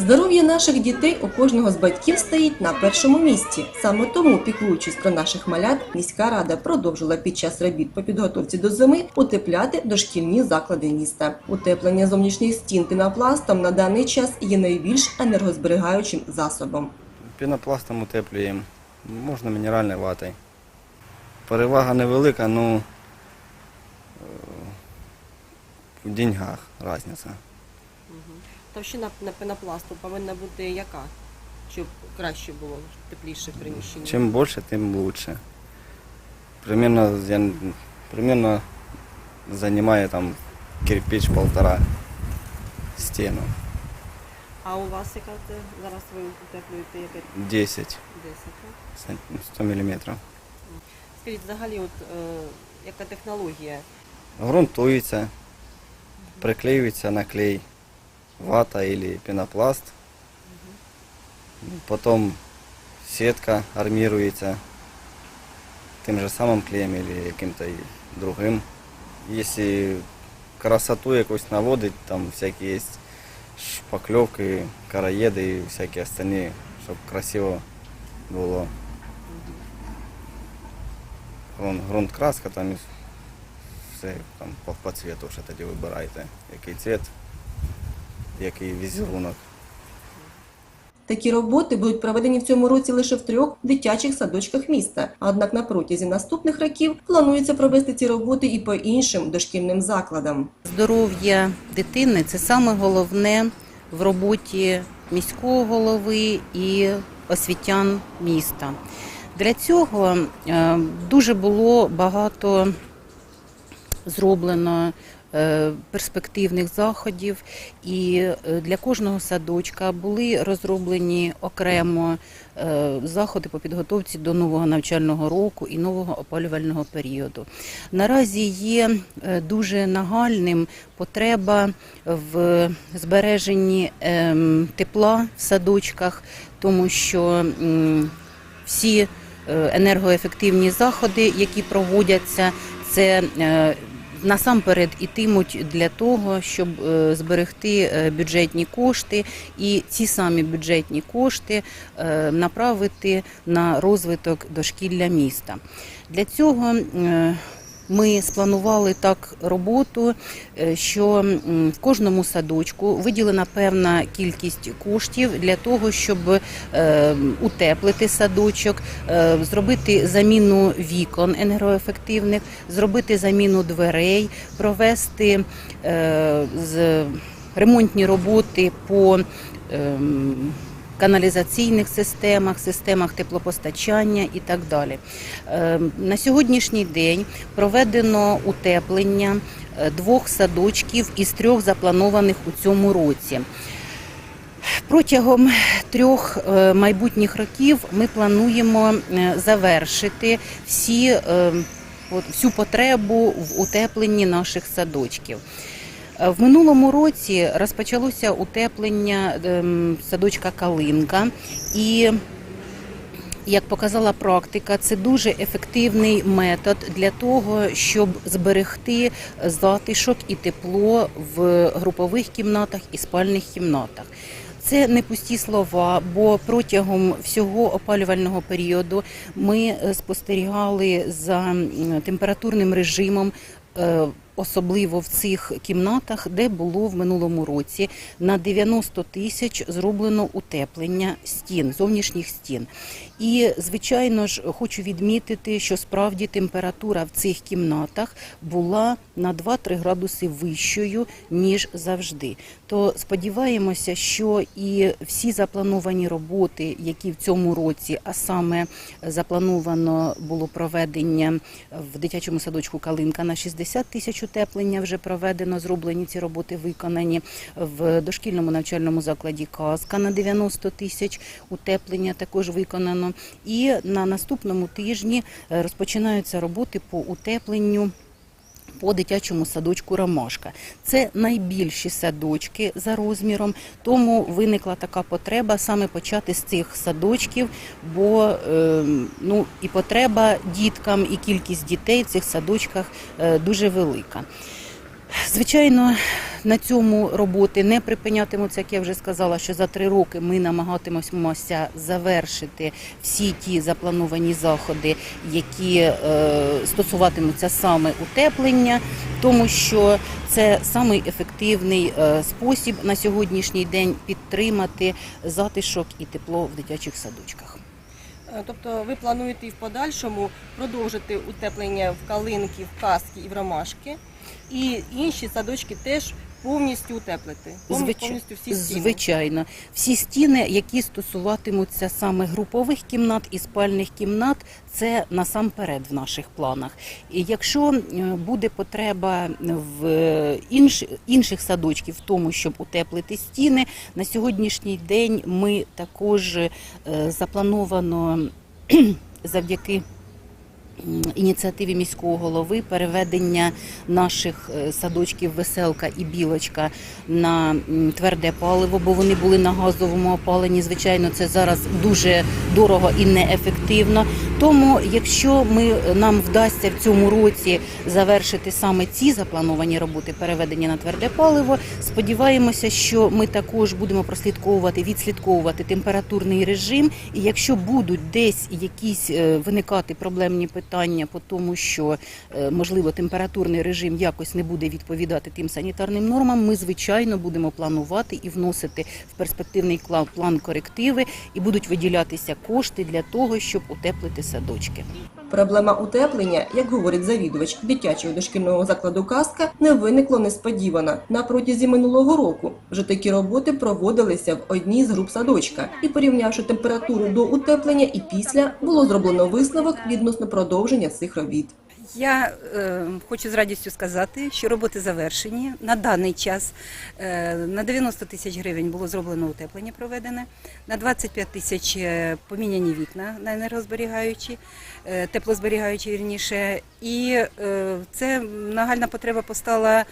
Здоров'я наших дітей у кожного з батьків стоїть на першому місці. Саме тому, піклуючись про наших малят, міська рада продовжила під час робіт по підготовці до зими утепляти дошкільні заклади міста. Утеплення зовнішніх стін пінопластом на даний час є найбільш енергозберігаючим засобом. Пінопластом утеплюємо, можна мінеральною ватою. Перевага невелика, ну е, в деньгах різниця. Товщина на пенопласту повинна бути яка? Щоб краще було, тепліше приміщення. Чим більше, тим лучше. Примерно, я, примерно займає там кирпич полтора стіну. А у вас яка це зараз ви утеплюєте яке 10 10? так? 100 мм. Скажіть, взагалі, от е, яка технологія? Грунтується, приклеюється на клей, вата или пенопласт. Потом сетка армируется тем же самым клеем или каким-то и другим. Если красоту якусь наводить, там всякие есть шпаклевки, караеды и всякие остальные, чтобы красиво было. Грунт, грунт краска там і все там по, по цвету вже тоді вибирайте, який цвет, який візерунок. Такі роботи будуть проведені в цьому році лише в трьох дитячих садочках міста. Однак на протязі наступних років планується провести ці роботи і по іншим дошкільним закладам. Здоров'я дитини це саме головне в роботі міського голови і освітян міста. Для цього е, дуже було багато зроблено перспективних заходів, і е, для кожного садочка були розроблені окремо е, заходи по підготовці до нового навчального року і нового опалювального періоду. Наразі є е, дуже нагальним потреба в збереженні ем, тепла в садочках, тому що всі е, енергоефективні заходи, які проводяться, це е, насамперед ітимуть для того, щоб е, зберегти е, бюджетні кошти, і ці самі бюджетні кошти е, направити на розвиток дошкілля міста. Для цього ми спланували так роботу, е, що в кожному садочку виділена певна кількість коштів для того, щоб е, утеплити садочок, е, зробити заміну вікон енергоефективних, зробити заміну дверей, провести ремонтні роботи по ем, каналізаційних системах, системах теплопостачання і так далі. Е, На сьогоднішній день проведено утеплення е, двох садочків із трьох запланованих у цьому році. Протягом трьох е, майбутніх років ми плануємо е, завершити всі, е, всю потребу в утепленні наших садочків. Е, В минулому році розпочалося утеплення ем, садочка Калинка і як показала практика, це дуже ефективний метод для того, щоб зберегти затишок і тепло в групових кімнатах і спальних кімнатах. Це не пусті слова, бо протягом всього опалювального періоду ми е, спостерігали за температурним режимом. Особливо в цих кімнатах, де було в минулому році на 90 тисяч зроблено утеплення стін, зовнішніх стін. І, звичайно ж, хочу відмітити, що справді температура в цих кімнатах була на 2-3 градуси вищою, ніж завжди. То сподіваємося, що і всі заплановані роботи, які в цьому році, а саме заплановано було проведення в дитячому садочку Калинка на 60 тисяч утеплення вже проведено, зроблені ці роботи виконані в дошкільному навчальному закладі Казка на 90 тисяч утеплення також виконано. І на наступному тижні е, розпочинаються роботи по утепленню. По дитячому садочку Ромашка. Це найбільші садочки за розміром, тому виникла така потреба саме почати з цих садочків, бо е, ну, і потреба діткам, і кількість дітей в цих садочках е, дуже велика. Звичайно, на цьому роботи не припинятимуться, як я вже сказала, що за три роки ми намагатимемося завершити всі ті заплановані заходи, які е, стосуватимуться саме утеплення, тому що це самий ефективний е, спосіб на сьогоднішній день підтримати затишок і тепло в дитячих садочках. Е, Тобто ви плануєте і в подальшому продовжити утеплення в калинки, в каски і в ромашки, і інші садочки теж повністю утеплити. Повні- Повністю всі стіни. Звичайно, всі стіни, які стосуватимуться саме групових кімнат і спальних кімнат, це насамперед в наших планах. І якщо е, буде потреба в е, інш, інших садочків в тому, щоб утеплити стіни, на сьогоднішній день ми також е, заплановано завдяки ініціативі міського голови переведення наших е, садочків Веселка і Білочка на тверде паливо, бо вони були на газовому опаленні. Звичайно, це зараз дуже дорого і неефективно. Тому, якщо ми нам вдасться в цьому році завершити саме ці заплановані роботи переведення на тверде паливо, сподіваємося, що ми також будемо прослідковувати, відслідковувати температурний режим. І якщо будуть десь якісь е, виникати проблемні питання по тому, що е, можливо температурний режим якось не буде відповідати тим санітарним нормам, ми звичайно будемо планувати і вносити в перспективний план корективи, і будуть виділятися кошти для того, щоб утеплити садочки. Проблема утеплення, як говорить завідувач дитячого дошкільного закладу Казка, не виникло несподівано. На протязі минулого року вже такі роботи проводилися в одній з груп садочка, і порівнявши температуру до утеплення і після, було зроблено висновок відносно продовження цих робіт. Я е, хочу з радістю сказати, що роботи завершені. На даний час е, на 90 тисяч гривень було зроблено утеплення проведене, на 25 тисяч е, поміняні вікна на енергозберігаючі, е, теплозберігаючі вірніше. І е, це нагальна потреба постала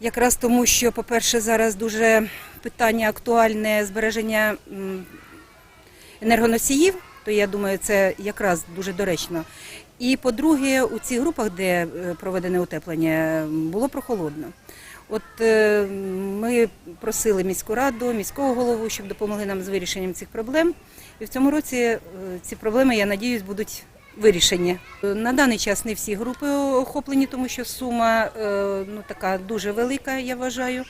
якраз тому, що, по-перше, зараз дуже питання актуальне збереження енергоносіїв, то я думаю, це якраз дуже доречно. І по-друге, у цих групах, де е, проведене утеплення, було прохолодно. От е, ми просили міську раду, міського голову, щоб допомогли нам з вирішенням цих проблем. І в цьому році е, ці проблеми, я надіюсь, будуть вирішені. На даний час не всі групи охоплені, тому що сума ну, така дуже велика, я вважаю.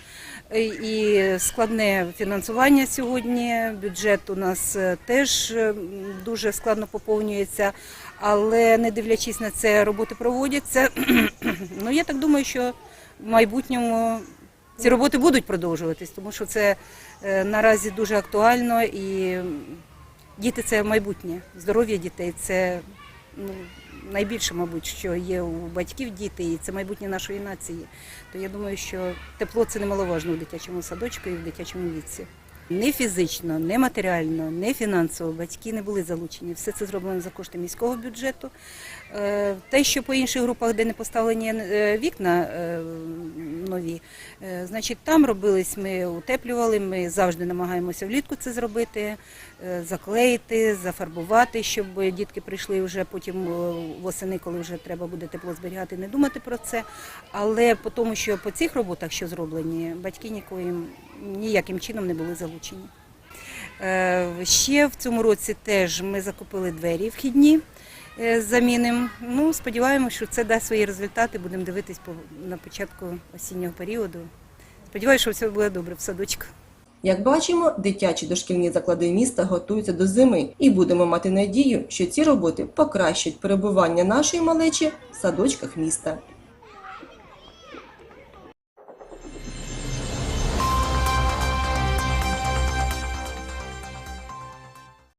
Е, І складне фінансування сьогодні. Бюджет у нас е, теж е, дуже складно поповнюється, але не дивлячись на це, роботи проводяться. Ну я так думаю, що в майбутньому ці роботи будуть продовжуватись, тому що це наразі дуже актуально і діти це майбутнє. Здоров'я дітей це ну, найбільше, мабуть, що є у батьків діти, і це майбутнє нашої нації. То я думаю, що тепло це немаловажно в дитячому садочку і в дитячому віці. Не фізично, не матеріально, не фінансово батьки не були залучені. Все це зроблено за кошти міського бюджету. Е, Те, що по інших групах, де не поставлені е, вікна е, нові, е, значить там робились, ми утеплювали. Ми завжди намагаємося влітку це зробити, е, заклеїти, зафарбувати, щоб дітки прийшли вже потім е, восени, коли вже треба буде тепло зберігати, не думати про це. Але по тому, що по цих роботах, що зроблені, батьки нікоїм ніяким чином не були залучені. Ще в цьому році теж ми закупили двері вхідні замінимо. Ну, сподіваємося, що це дасть свої результати. Будемо дивитись по, на початку осіннього періоду. Сподіваюся, що все буде добре в садочку. Як бачимо, дитячі дошкільні заклади міста готуються до зими, і будемо мати надію, що ці роботи покращать перебування нашої малечі в садочках міста.